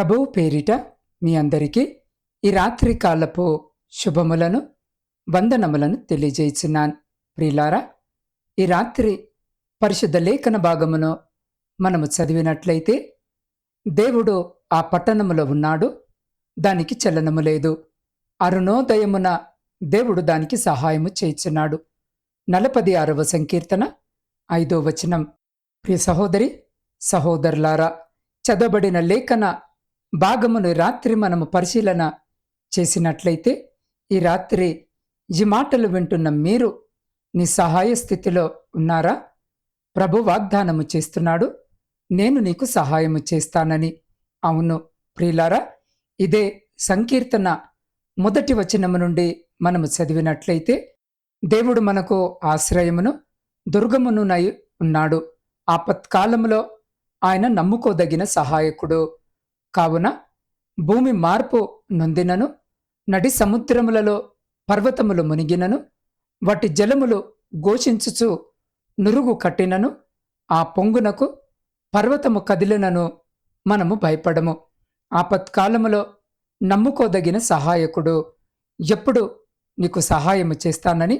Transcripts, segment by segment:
ప్రభువు పేరిట మీ అందరికీ ఈ రాత్రి కాలపు శుభములను వందనములను తెలియజేస్తున్నాను ప్రియులారా ఈ రాత్రి పరిశుద్ధ లేఖన భాగమును మనము చదివినట్లయితే దేవుడు ఆ పట్టణములో ఉన్నాడు దానికి చలనము లేదు. అరుణోదయమున దేవుడు దానికి సహాయము చేయుచున్నాడు. నలపది ఆరవ సంకీర్తన ఐదో వచనం. ప్రియ సహోదరి సహోదరులారా చదవబడిన లేఖన భాగమును రాత్రి మనము పరిశీలన చేసినట్లయితే ఈ రాత్రి ఈ మాటలు వింటున్న మీరు నీ సహాయ స్థితిలో ఉన్నారా? ప్రభు వాగ్దానము చేస్తున్నాడు నేను నీకు సహాయము చేస్తానని. అవును ప్రియులారా ఇదే సంకీర్తన మొదటి వచనము నుండి మనము చదివినట్లయితే దేవుడు మనకు ఆశ్రయమును దుర్గమునునై ఉన్నాడు. ఆపత్కాలములో ఆయన నమ్ముకోదగిన సహాయకుడు. కావున భూమి మార్పు నొందినను నడి సముద్రములలో పర్వతములు మునిగినను వాటి జలములు ఘోషించుచు నురుగు కట్టినను ఆ పొంగునకు పర్వతము కదిలినను మనము భయపడము. ఆపత్కాలములో నమ్ముకోదగిన సహాయకుడు ఎప్పుడు నీకు సహాయము చేస్తానని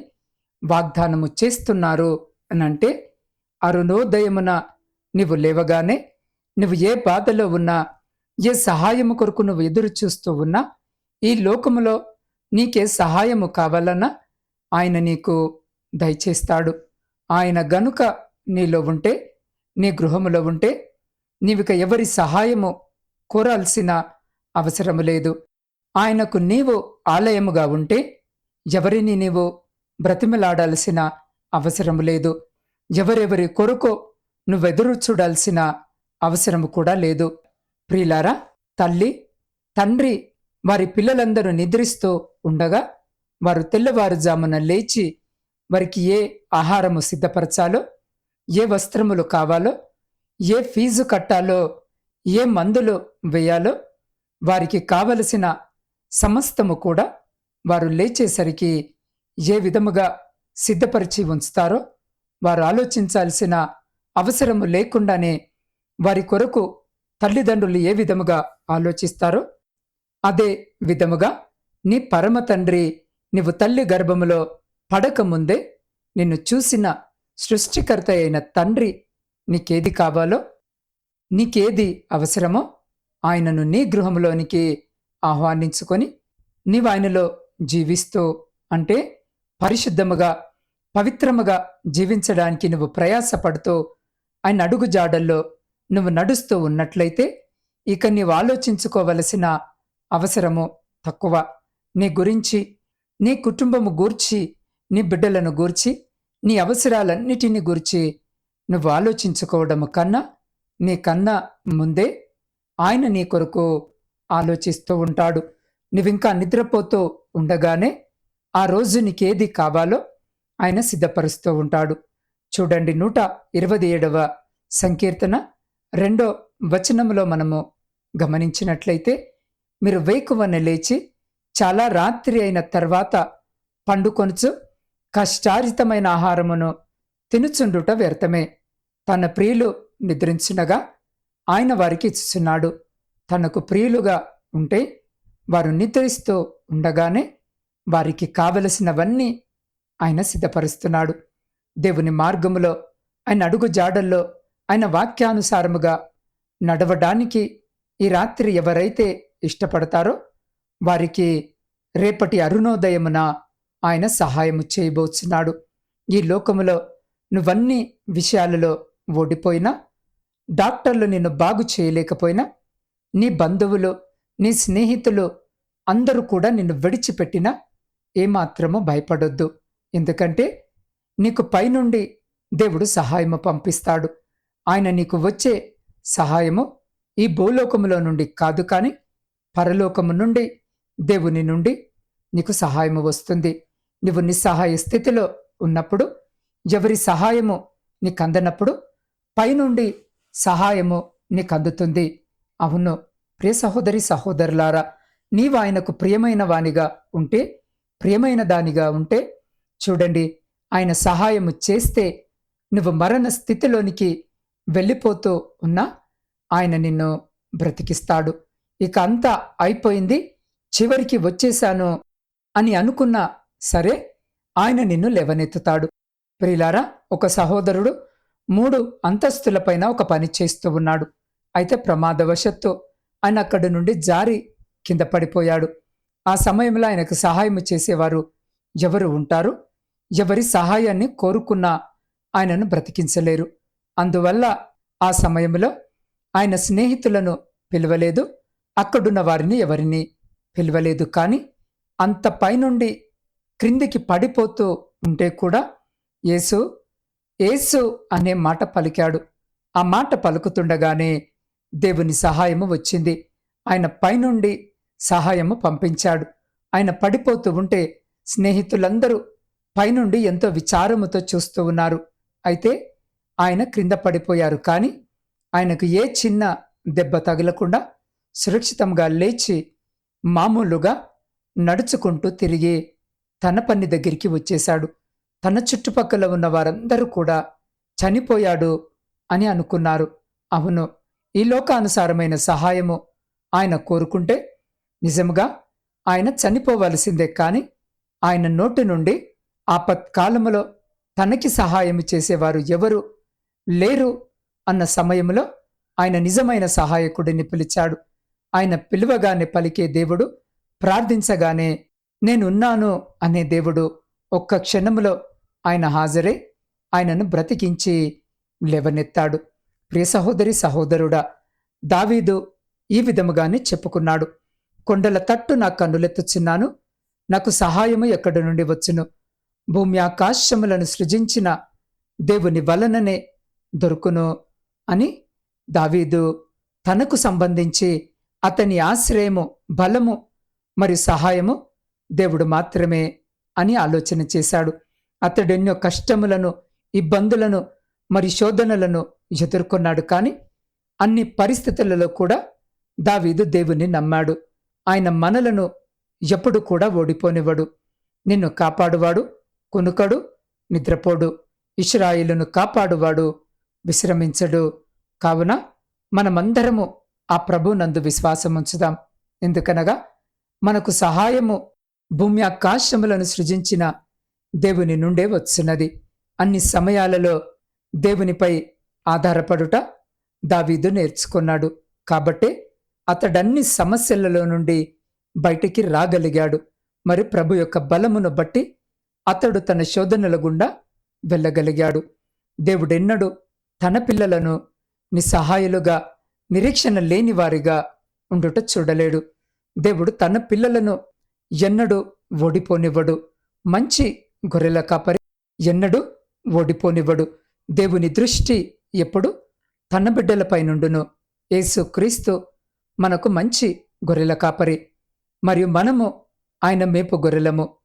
వాగ్దానము చేస్తున్నారు అనంటే అరుణోదయమున నీవు లేవగానే నువ్వు ఏ బాధలో ఉన్నా ఏ సహాయము కొరకు నువ్వు ఎదురు చూస్తూ ఉన్నా ఈ లోకములో నీకే సహాయము కావాలన్నా ఆయన నీకు దయచేస్తాడు. ఆయన గనుక నీలో ఉంటే నీ గృహములో ఉంటే నీవిక ఎవరి సహాయము కోరాల్సిన అవసరము లేదు. ఆయనకు నీవు ఆలయముగా ఉంటే ఎవరిని నీవు బ్రతిమలాడాల్సిన అవసరము లేదు. ఎవరెవరి కొరకు నువ్వెదురు చూడాల్సిన అవసరము కూడా లేదు. ప్రిలారా తల్లి తండ్రి వారి పిల్లలందరూ నిద్రిస్తూ ఉండగా వారు తెల్లవారుజామున లేచి వారికి ఏ ఆహారము సిద్ధపరచాలో ఏ వస్త్రములు కావాలో ఏ ఫీజు కట్టాలో ఏ మందులు వేయాలో వారికి కావలసిన సమస్తము కూడా వారు లేచేసరికి ఏ విధముగా సిద్ధపరిచి ఉంచుతారో వారు ఆలోచించాల్సిన అవసరము లేకుండానే వారి కొరకు తల్లిదండ్రులు ఏ విధముగా ఆలోచిస్తారో అదే విధముగా నీ పరమ తండ్రి నీవు తల్లి గర్భములో పడకముందే నిన్ను చూసిన సృష్టికర్త అయిన తండ్రి నీకేది కావాలో నీకేది అవసరమో ఆయనను నీ గృహంలోనికి ఆహ్వానించుకొని నీవు ఆయనలో జీవిస్తూ అంటే పరిశుద్ధముగా పవిత్రముగా జీవించడానికి నువ్వు ప్రయాసపడుతూ ఆయన అడుగు జాడల్లో నువ్వు నడుస్తూ ఉన్నట్లయితే ఇక నీవు ఆలోచించుకోవలసిన అవసరము తక్కువ. నీ గురించి నీ కుటుంబము గూర్చి నీ బిడ్డలను గూర్చి నీ అవసరాలన్నిటిని గూర్చి నువ్వు ఆలోచించుకోవడము కన్నా నీ కన్నా ముందే ఆయన నీ కొరకు ఆలోచిస్తూ ఉంటాడు. నువ్వింకా నిద్రపోతూ ఉండగానే ఆ రోజు నీకేది కావాలో ఆయన సిద్ధపరుస్తూ ఉంటాడు. చూడండి నూట ఇరవై ఏడవ సంకీర్తన. రెండో వచనములో మనము గమనించినట్లయితే మీరు వేకువన లేచి చాలా రాత్రి అయిన తర్వాత పండుకొనుచు కష్టార్జితమైన ఆహారమును తినుచుండుట వ్యర్థమే. తన ప్రియులు నిద్రించునగా ఆయన వారికి ఇచ్చుచున్నాడు. తనకు ప్రియులుగా ఉంటే వారు నిద్రిస్తూ ఉండగానే వారికి కావలసినవన్నీ ఆయన సిద్ధపరుస్తున్నాడు. దేవుని మార్గములో ఆయన అడుగు జాడల్లో ఆయన వాక్యానుసారముగా నడవడానికి ఈ రాత్రి ఎవరైతే ఇష్టపడతారో వారికి రేపటి అరుణోదయమున ఆయన సహాయము చేయబోచున్నాడు. ఈ లోకములో నువ్వన్ని విషయాలలో ఓడిపోయినా డాక్టర్లు నిన్ను బాగు చేయలేకపోయినా నీ బంధువులు నీ స్నేహితులు అందరూ కూడా నిన్ను విడిచిపెట్టినా ఏమాత్రము భయపడొద్దు. ఎందుకంటే నీకు పైనుండి దేవుడు సహాయము పంపిస్తాడు. ఆయన నీకు వచ్చే సహాయము ఈ భూలోకములో నుండి కాదు కానీ పరలోకము నుండి దేవుని నుండి నీకు సహాయము వస్తుంది. నువ్వు నిస్సహాయ స్థితిలో ఉన్నప్పుడు ఎవరి సహాయము నీకు అందనప్పుడు పైనుండి సహాయము నీకు అందుతుంది. అవును ప్రియ సహోదరి సహోదరులారా నీవు ఆయనకు ప్రియమైన వానిగా ఉంటే ప్రియమైన దానిగా ఉంటే చూడండి ఆయన సహాయము చేస్తే నువ్వు మరణ స్థితిలోనికి వెళ్ళిపోతూ ఉన్నా ఆయన నిన్ను బ్రతికిస్తాడు. ఇక అంతా అయిపోయింది. చివరికి వచ్చేశాను అని అనుకున్నా సరే ఆయన నిన్ను లేవనెత్తుతాడు. ప్రిలారా ఒక సహోదరుడు మూడు అంతస్తులపైన ఒక పని చేస్తూ ఉన్నాడు. అయితే ప్రమాదవశత్తు ఆయన అక్కడి నుండి జారి కింద పడిపోయాడు. ఆ సమయంలో ఆయనకు సహాయం చేసేవారు ఎవరు ఉంటారు? ఎవరి సహాయాన్ని కోరుకున్నా ఆయనను బ్రతికించలేరు. అందువల్ల ఆ సమయంలో ఆయన స్నేహితులను పిలవలేదు. అక్కడున్న వారిని ఎవరిని పిలవలేదు. కానీ అంత పైనుండి క్రిందికి పడిపోతూ ఉంటే కూడా యేసు యేసు అనే మాట పలికాడు. ఆ మాట పలుకుతుండగానే దేవుని సహాయము వచ్చింది. ఆయన పైనుండి సహాయము పంపించాడు. ఆయన పడిపోతూ ఉంటే స్నేహితులందరూ పైనుండి ఎంతో విచారముతో చూస్తూ ఉన్నారు. అయితే ఆయన క్రింద పడిపోయారు. కానీ ఆయనకు ఏ చిన్న దెబ్బ తగలకుండా సురక్షితంగా లేచి మామూలుగా నడుచుకుంటూ తిరిగి తన పని దగ్గరికి వచ్చేశాడు. తన చుట్టుపక్కల ఉన్న వారందరూ కూడా చనిపోయాడు అని అనుకున్నారు. అవును ఈ లోకానుసారమైన సహాయము ఆయన కోరుకుంటే నిజముగా ఆయన చనిపోవలసిందే. కాని ఆయన నోటి నుండి ఆపత్కాలములో తనకి సహాయం చేసేవారు ఎవరు? లేరు అన్న సమయంలో ఆయన నిజమైన సహాయకుడిని పిలిచాడు. ఆయన పిలువగానే పలికే దేవుడు ప్రార్థించగానే నేనున్నాను అనే దేవుడు ఒక్క క్షణములో ఆయన హాజరై ఆయనను బ్రతికించి లేవనెత్తాడు. ప్రియ సహోదరి సహోదరుడా దావీదు ఈ విధముగానే చెప్పుకున్నాడు. కొండల తట్టు నా కన్నులెత్తుచున్నాను నాకు సహాయము ఎక్కడి నుండి వచ్చును? భూమి ఆకాశములను సృజించిన దేవుని వలననే దొరుకును అని దావీదు తనకు సంబంధించి అతని ఆశ్రయము బలము మరి సహాయము దేవుడు మాత్రమే అని ఆలోచన చేశాడు. అతడెన్నో కష్టములను ఇబ్బందులను మరి శోధనలను ఎదుర్కొన్నాడు కానీ అన్ని పరిస్థితులలో కూడా దావీదు దేవుని నమ్మాడు. ఆయన మనలను ఎప్పుడు కూడా ఓడిపోనివ్వడు. నిన్ను కాపాడువాడు కునుకడు నిద్రపోడు. ఇష్రాయిలను కాపాడువాడు విశ్రమించడు. కావున మనమందరము ఆ ప్రభు నందు విశ్వాసం ఉంచుదాం. ఎందుకనగా మనకు సహాయము భూమి ఆకాశములను సృజించిన దేవుని నుండే వచ్చున్నది. అన్ని సమయాలలో దేవునిపై ఆధారపడుట దావీదు నేర్చుకున్నాడు. కాబట్టే అతడన్ని సమస్యలలో నుండి బయటికి రాగలిగాడు. మరి ప్రభు యొక్క బలమును బట్టి అతడు తన శోధనల గుండా వెళ్ళగలిగాడు. దేవుడెన్నడు తన పిల్లలను నిస్సహాయులుగా నిరీక్షణ లేనివారిగా ఉండుట చూడలేడు. దేవుడు తన పిల్లలను ఎన్నడూ ఓడిపోనివ్వడు. మంచి గొర్రెల కాపరి ఎన్నడూ ఓడిపోనివ్వడు. దేవుని దృష్టి ఎప్పుడు తన బిడ్డలపై నుండును. యేసు క్రీస్తు మనకు మంచి గొర్రెల కాపరి. మరియు మనము ఆయన మేపు గొర్రెలము.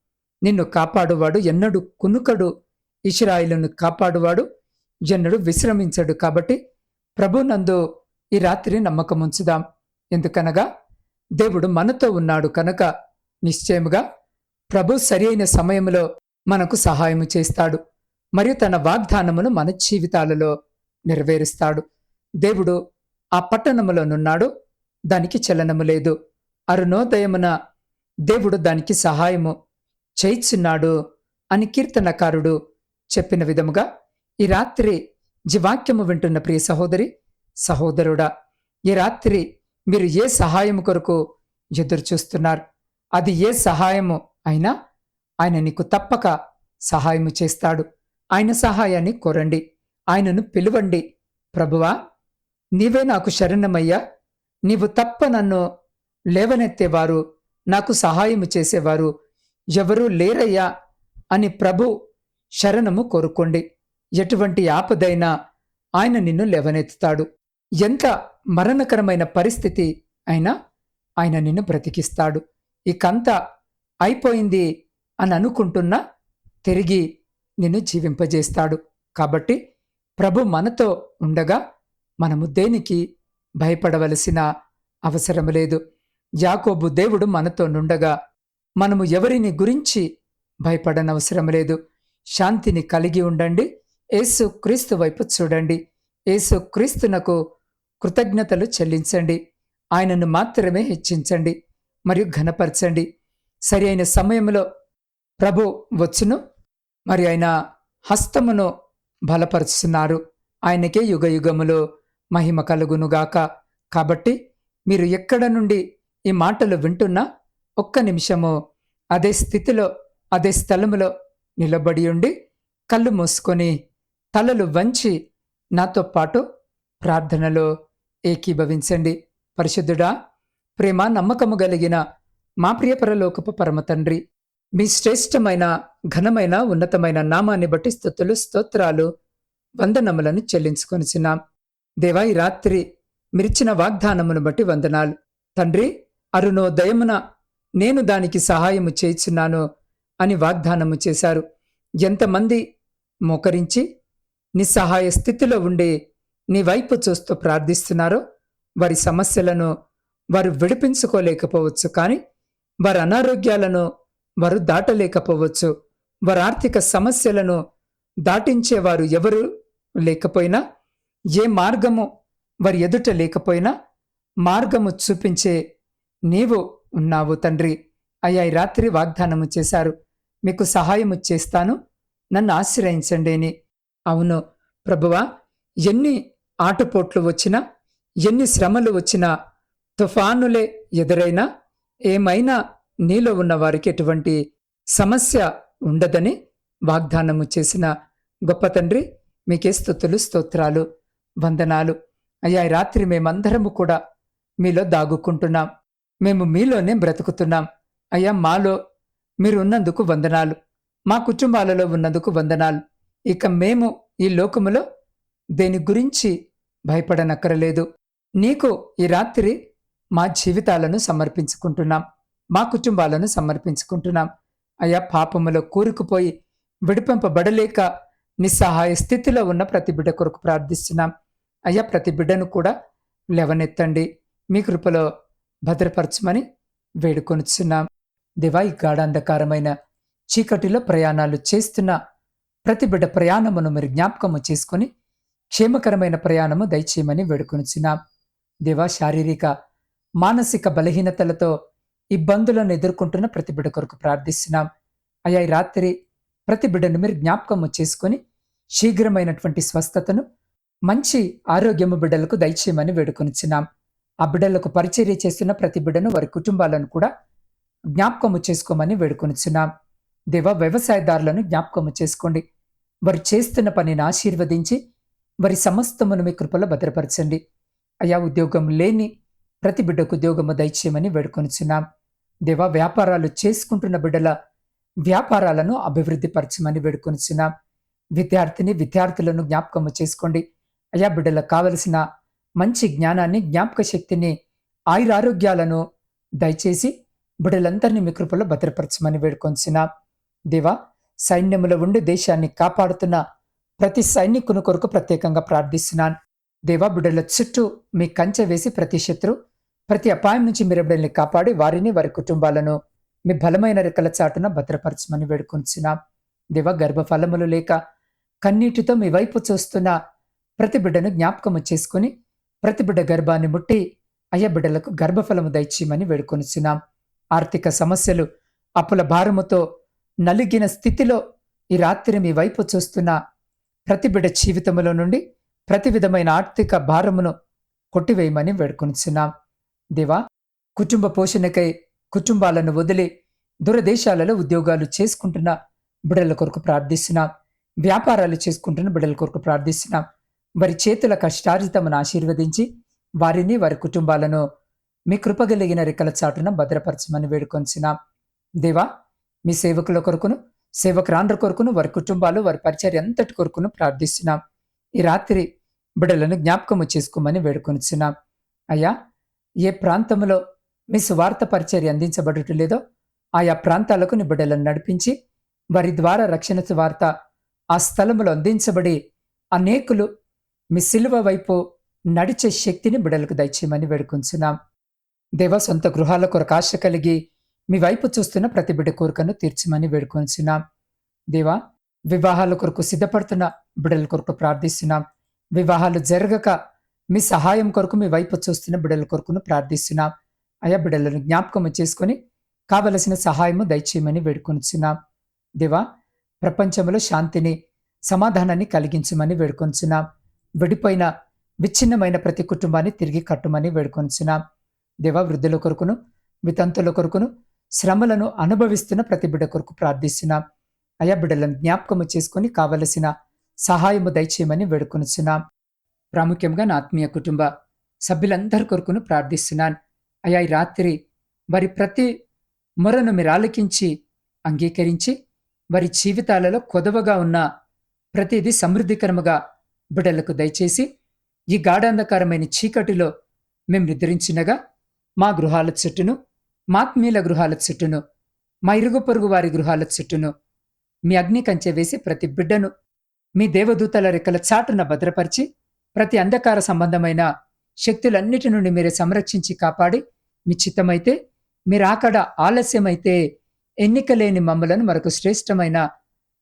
నిన్ను కాపాడువాడు ఎన్నడు కునుకడు. ఇషరాయిలను కాపాడువాడు జనుడు విశ్రమించడు కాబట్టి ప్రభునందు ఈ రాత్రి నమ్మకముంచుదాం ఎందుకనగా దేవుడు మనతో ఉన్నాడు కనుక నిశ్చయముగా ప్రభు సరి అయిన సమయంలో మనకు సహాయము చేస్తాడు. మరియు తన వాగ్దానమును మన జీవితాలలో నెరవేరుస్తాడు. దేవుడు ఆ పట్టణములోనున్నాడు దానికి చలనము లేదు. అరుణోదయమున దేవుడు దానికి సహాయము చేయిచున్నాడు అని కీర్తనకారుడు చెప్పిన విధముగా ఈ రాత్రి జీవాక్యము వింటున్న ప్రియ సహోదరి సహోదరుడా ఈ రాత్రి మీరు ఏ సహాయం కొరకు ఎదురు చూస్తున్నారు? అది ఏ సహాయము అయినా ఆయన నీకు తప్పక సహాయము చేస్తాడు. ఆయన సహాయాన్ని కోరండి. ఆయనను పిలువండి. ప్రభువా నీవే నాకు శరణమయ్యా. నీవు తప్ప నన్ను లేవనెత్తేవారు నాకు సహాయము చేసేవారు ఎవరూ లేరయ్యా అని ప్రభు శరణము కోరుకోండి. ఎటువంటి ఆపదైనా ఆయన నిన్ను లేవనెత్తుతాడు. ఎంత మరణకరమైన పరిస్థితి అయినా ఆయన నిన్ను బ్రతికిస్తాడు. ఇకంతా అయిపోయింది అని అనుకుంటున్నా తిరిగి నిన్ను జీవింపజేస్తాడు. కాబట్టి ప్రభు మనతో ఉండగా మనము దేనికి భయపడవలసిన అవసరం లేదు. యాకోబు దేవుడు మనతో నుండగా మనము ఎవరిని గురించి భయపడనవసరం లేదు. శాంతిని కలిగి ఉండండి. యేసు క్రీస్తు వైపు చూడండి. యేసు క్రీస్తునకు కృతజ్ఞతలు చెల్లించండి. ఆయనను మాత్రమే హెచ్చించండి. మరియు ఘనపరచండి. సరి అయిన సమయంలో ప్రభు వచ్చును. మరి ఆయన హస్తమును బలపరుచున్నారు. ఆయనకే యుగ యుగములో మహిమ కలుగునుగాక కాబట్టి మీరు ఎక్కడ నుండి ఈ మాటలు వింటున్నా ఒక్క నిమిషము అదే స్థితిలో అదే స్థలములో నిలబడి ఉండి కళ్ళు మూసుకొని తలలు వంచి నాతో పాటు ప్రార్థనలో ఏకీభవించండి. పరిశుద్ధుడా ప్రేమ నమ్మకము కలిగిన మా ప్రియపరలోకపు పరమ తండ్రి మీ శ్రేష్టమైన ఘనమైన ఉన్నతమైన నామాన్ని బట్టి స్థుతులు స్తోత్రాలు వందనములను చెల్లించుకొనిచున్నాం. దేవా ఈ రాత్రి మిరిచిన వాగ్దానమును బట్టి వందనాలు. తండ్రి అరుణోదయమున నేను దానికి సహాయము చేయిచున్నాను అని వాగ్దానము చేశారు. ఎంతమంది మోకరించి నిస్సహాయ స్థితిలో ఉండి నీ వైపు చూస్తూ ప్రార్థిస్తున్నారో వారి సమస్యలను వారు విడిపించుకోలేకపోవచ్చు కానీ వారి అనారోగ్యాలను వారు దాటలేకపోవచ్చు. వారి ఆర్థిక సమస్యలను దాటించేవారు ఎవరు లేకపోయినా ఏ మార్గము వారి ఎదుట లేకపోయినా మార్గము చూపించే నీవు ఉన్నావు తండ్రి. అయ్యా రాత్రి వాగ్దానము చేశారు. మీకు సహాయము చేస్తాను. నన్ను ఆశ్రయించండి అని అవును. ప్రభువా ఎన్ని ఆటుపోట్లు వచ్చినా ఎన్ని శ్రమలు వచ్చినా తుఫానులే ఎదురైనా ఏమైనా నీలో ఉన్న వారికి ఎటువంటి సమస్య ఉండదని వాగ్దానము చేసిన గొప్ప తండ్రి మీకే స్థుతులు స్తోత్రాలు వందనాలు. అయ్యా రాత్రి మేమందరము కూడా మీలో దాగుకుంటున్నాం. మేము మీలోనే బ్రతుకుతున్నాం. అయ్యా మాలో మీరు ఉన్నందుకు వందనాలు. మా కుటుంబాలలో ఉన్నందుకు వందనాలు. ఇక మేము ఈ లోకములో దేని గురించి భయపడనక్కరలేదు. నీకు ఈ రాత్రి మా జీవితాలను సమర్పించుకుంటున్నాం. మా కుటుంబాలను సమర్పించుకుంటున్నాం. అయా పాపములో కూరుకుపోయి విడిపింపబడలేక నిస్సహాయ స్థితిలో ఉన్న ప్రతి బిడ్డ కొరకు ప్రార్థిస్తున్నాం. అయ్యా ప్రతి బిడ్డను కూడా లేవనెత్తండి. మీ కృపలో భద్రపరచమని వేడుకొనుచున్నాం. దివా ఈ గాఢాంధకారమైన చీకటిలో ప్రయాణాలు చేస్తున్న ప్రతి బిడ్డ ప్రయాణమును మీరు జ్ఞాపకము చేసుకుని క్షేమకరమైన ప్రయాణము దయచేయమని వేడుకొనుచున్నాం. దేవా శారీరక మానసిక బలహీనతలతో ఇబ్బందులను ఎదుర్కొంటున్న ప్రతి బిడ్డ కొరకు ప్రార్థిస్తున్నాం. అయ్యా ఈ రాత్రి ప్రతి బిడ్డను మీరు జ్ఞాపకము చేసుకొని శీఘ్రమైనటువంటి స్వస్థతను మంచి ఆరోగ్యము బిడ్డలకు దయచేయమని వేడుకొనిచున్నాం. ఆ బిడ్డలకు పరిచర్య చేస్తున్న ప్రతి బిడ్డను వారి కుటుంబాలను కూడా జ్ఞాపకము చేసుకోమని వేడుకొనిచున్నాం. దేవ వ్యవసాయదారులను జ్ఞాపకము చేసుకోండి. వారు చేస్తున్న పనిని ఆశీర్వదించి వారి సమస్తమును మీ కృపలో భద్రపరచండి. అయా ఉద్యోగం లేని ప్రతి బిడ్డకు ఉద్యోగము దయచేయమని వేడుకొనిచున్నాం. దేవా వ్యాపారాలు చేసుకుంటున్న బిడ్డల వ్యాపారాలను అభివృద్ధి పరచమని వేడుకొనిచున్నాం. విద్యార్థిని విద్యార్థులను జ్ఞాపకము చేసుకోండి. అయా బిడ్డలకు కావలసిన మంచి జ్ఞానాన్ని జ్ఞాపక శక్తిని ఆయురారోగ్యాలను దయచేసి బిడ్డలందరినీ మీ కృపలో భద్రపరచమని వేడుకొంచున్నాం దేవా సైన్యములో ఉండి దేశాన్ని కాపాడుతున్న ప్రతి సైనికుని కొరకు ప్రత్యేకంగా ప్రార్థిస్తున్నాను. దేవా బిడ్డల చుట్టూ మీ కంచె వేసి ప్రతి శత్రు ప్రతి అపాయం నుంచి మీరు బిడ్డల్ని కాపాడి వారిని వారి కుటుంబాలను మీ బలమైన రెక్కల చాటున భద్రపరచమని వేడుకొంచున్నాం. దేవ గర్భఫలములు లేక కన్నీటితో మీ వైపు చూస్తున్న ప్రతి బిడ్డను జ్ఞాపకము చేసుకుని ప్రతి బిడ్డ గర్భాన్ని ముట్టి అయ్య బిడ్డలకు గర్భఫలము దయచేయమని వేడుకొనిచున్నాం ఆర్థిక సమస్యలు అప్పుల భారముతో నలిగిన స్థితిలో ఈ రాత్రి మీ వైపు చూస్తున్న ప్రతి బిడ్డ జీవితములో నుండి ప్రతి విధమైన ఆర్థిక భారమును కొట్టివేయమని వేడుకొనిచున్నాం. దేవా కుటుంబ పోషణకై కుటుంబాలను వదిలి దూరదేశాలలో ఉద్యోగాలు చేసుకుంటున్న బిడల కొరకు ప్రార్థిస్తున్నాం. వ్యాపారాలు చేసుకుంటున్న బిడల కొరకు ప్రార్థిస్తున్నాం. వారి చేతుల కష్టార్జితమును ఆశీర్వదించి వారిని వారి కుటుంబాలను మీ కృపగలిగిన రెక్కల చాటున భద్రపరచమని వేడుకొంచున్నాం దేవా మీ సేవకుల కొరకును సేవకురాండ్ర కొరకును వారి కుటుంబాలు వారి పరిచర్య అంతటి కొరకును ప్రార్థిస్తున్నాం. ఈ రాత్రి బిడ్డలను జ్ఞాపకము చేసుకోమని వేడుకొనిచున్నాం. అయ్యా ఏ ప్రాంతంలో మీ సువార్త పరిచర్య అందించబడటం లేదో ఆయా ప్రాంతాలకు నీ బిడ్డలను నడిపించి వారి ద్వారా రక్షణ సువార్త ఆ స్థలములో అందించబడి అనేకులు మీ సిలువ వైపు నడిచే శక్తిని బిడలకు దయచేయమని వేడుకొంచున్నాం దేవ సొంత గృహాల కొరకు ఆశ కలిగి మీ వైపు చూస్తున్న ప్రతి బిడ్డ కోరికను తీర్చమని వేడుకొంచున్నాం. దేవా వివాహాల కొరకు సిద్ధపడుతున్న బిడ్డల కొరకు ప్రార్థిస్తున్నాం. వివాహాలు జరగక మీ సహాయం కొరకు మీ వైపు చూస్తున్న బిడ్డల కొరకును ప్రార్థిస్తున్నాం. అయా బిడ్డలను జ్ఞాపకం చేసుకొని కావలసిన సహాయము దయచేయమని వేడుకొనిచున్నాం దేవా ప్రపంచంలో శాంతిని సమాధానాన్ని కలిగించమని వేడుకొనిచున్నాం విడిపోయిన విచ్ఛిన్నమైన ప్రతి కుటుంబాన్ని తిరిగి కట్టుమని వేడుకొనిచున్నాం దేవా వృద్ధుల కొరకును వితంతుల కొరకును శ్రమలను అనుభవిస్తున్న ప్రతి బిడ్డ కొరకు ప్రార్థిస్తున్నాం. అయా బిడ్డలను జ్ఞాపకము చేసుకొని కావలసిన సహాయము దయచేయమని వేడుకొనిచున్నాం. ప్రాముఖ్యంగా నా ఆత్మీయ కుటుంబ సభ్యులందరి కొరకును ప్రార్థిస్తున్నాను. అయా ఈ రాత్రి వారి ప్రతి మొరను మీరు ఆలకించి అంగీకరించి వారి జీవితాలలో కొదవగా ఉన్న ప్రతిదీ సమృద్ధికరముగా బిడ్డలకు దయచేసి ఈ గాఢాంధకారమైన చీకటిలో మేము నిద్రించినగా మా గృహాల చెట్టును మాత్మీల గృహాల చుట్టూను. మా ఇరుగు పొరుగు వారి గృహాల చుట్టూను. మీ అగ్ని కంచె వేసి ప్రతి బిడ్డను మీ దేవదూతల రెక్కల చాటున భద్రపరిచి ప్రతి అంధకార సంబంధమైన శక్తులన్నిటి నుండి మీరే సంరక్షించి కాపాడి మీ చిత్తమైతే మీరాకడ ఆలస్యమైతే ఎన్నికలేని మమ్మలను మరొక శ్రేష్టమైన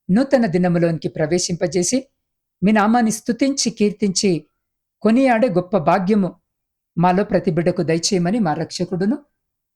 నూతన దినములోనికి ప్రవేశింపజేసి మీ నామాన్ని స్తుతించి కీర్తించి కొనియాడే గొప్ప భాగ్యము మాలో ప్రతి బిడ్డకు దయచేయమని మా రక్షకుడును